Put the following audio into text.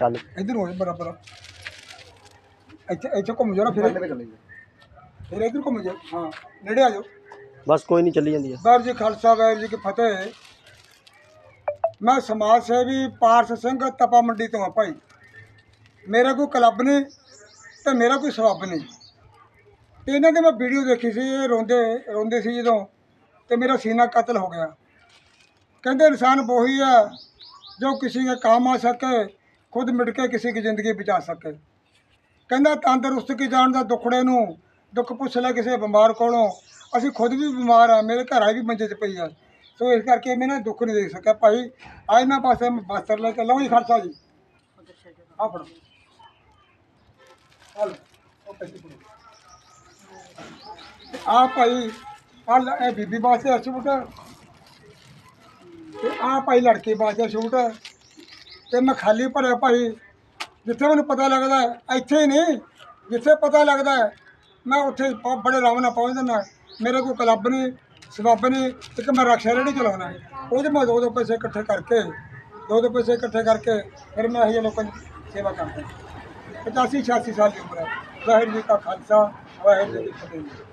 ਚੱਲ। ਇੱਧਰ ਹੋ ਜਾ ਬਰਾਬਰ। ਇੱਥੇ ਇੱਥੇ ਘੁੰਮ ਜਾ ਨਾ ਫਿਰ। ਫਿਰ ਇੱਧਰ ਘੁੰਮ ਜਾ ਹਾਂ ਨੇੜੇ ਆ ਜਾਓ। ਬਸ ਕੋਈ ਨਹੀਂ ਚੱਲੀ ਜਾਂਦੀ ਆ। ਵਾਹਿਗੁਰੂ ਜੀ ਖਾਲਸਾ ਵਾਹਿਗੁਰੂ ਜੀ ਕੀ ਫਤਿਹ। ਮੈਂ ਸਮਾਜ ਸੇਵੀ ਪਾਰਸ ਸਿੰਘ ਤਪਾ ਮੰਡੀ ਤੋਂ ਆ ਭਾਈ। ਮੇਰਾ ਕੋਈ ਕਲੱਬ ਨਹੀਂ ਤੇ ਮੇਰਾ ਕੋਈ ਸਬੱਬ ਨਹੀਂ। ਤੇ ਇਹਨਾਂ ਦੀ ਮੈਂ ਵੀਡੀਓ ਦੇਖੀ ਸੀ ਇਹ ਰੋਂਦੇ ਰੋਂਦੇ ਸੀ ਜਦੋਂ ਤੇ ਮੇਰਾ ਸੀਨਾ ਕਤਲ ਹੋ ਗਿਆ। ਕਹਿੰਦੇ ਇਨਸਾਨ ਵਹੀ ਹੈ ਜੋ ਕਿਸੇ ਕੇ ਕੰਮ ਆ ਸਕੇ ਖੁਦ ਮਿਟ ਕੇ ਕਿਸੇ ਦੀ ਜ਼ਿੰਦਗੀ ਬਚਾ ਸਕੇ। ਕਹਿੰਦਾ ਤੰਦਰੁਸਤ ਕੀ ਜਾਣ ਦਾ ਦੁੱਖੜੇ ਨੂੰ, ਦੁੱਖ ਪੁੱਛ ਲੈ ਕਿਸੇ ਬਿਮਾਰ ਕੋਲੋਂ। ਅਸੀਂ ਖੁਦ ਵੀ ਬਿਮਾਰ ਆ, ਮੇਰੇ ਘਰ ਆ ਵੀ ਮੰਜੇ 'ਚ ਪਈ ਆ। ਸੋ ਇਸ ਕਰਕੇ ਮੈਂ ਨਾ ਦੁੱਖ ਨਹੀਂ ਦੇਖ ਸਕਿਆ। ਭਾਈ ਅੱਜ ਮੈਂ ਪਾਸੇ, ਮੈਂ ਬਸਤਰ ਲੈ ਕੇ ਲਓ ਜੀ ਖਰਚਾ ਜੀ। ਆ ਫੜੋ। ਆ ਉਹ ਪੈਸੇ ਆ ਭਾਈ ਆ ਇਹ ਬੀਬੀ ਵਾਸਤੇ ਆ ਸੂਟ। ਤੇ ਆ ਭਾਈ ਲੜਕੇ ਵਾਸਤੇ ਸੂਟ। ਤੇ ਮੈਂ ਖਾਲੀ ਭਰਿਆ ਭਾਈ ਜਿੱਥੇ ਮੈਨੂੰ ਪਤਾ ਲੱਗਦਾ ਹੈ, ਇੱਥੇ ਹੀ ਨਹੀਂ ਜਿੱਥੇ ਪਤਾ ਲੱਗਦਾ ਹੈ, ਮੈਂ ਉੱਥੇ ਪ- ਬੜੇ ਆਰਾਮ ਨਾਲ ਪਹੁੰਚ ਜਾਂਦਾ ਮੇਰੇ ਕੋਲ ਕਲੱਬ ਨਹੀਂ ਸਬੱਬ ਨਹੀਂ ਇੱਕ ਮੈਂ ਰਕਸ਼ਾ ਰੇੜੀ ਚਲਾਉਣਾ ਹੈ। ਉਹਦੇ ਮੈਂ ਦੋ ਦੋ ਪੈਸੇ ਇਕੱਠੇ ਕਰਕੇ ਦੋ ਦੋ ਪੈਸੇ ਇਕੱਠੇ ਕਰਕੇ ਫਿਰ ਮੈਂ ਇਹ ਲੋਕਾਂ ਦੀ ਸੇਵਾ ਕਰਦਾ 85 86 ਸਾਲ ਦੀ ਉਮਰ ਹੈ। ਵਾਹਿਗੁਰੂ ਜੀ ਕਾ ਖਾਲਸਾ ਵਾਹਿਗੁਰੂ ਜੀ ਕੀ ਫਤਿਹ।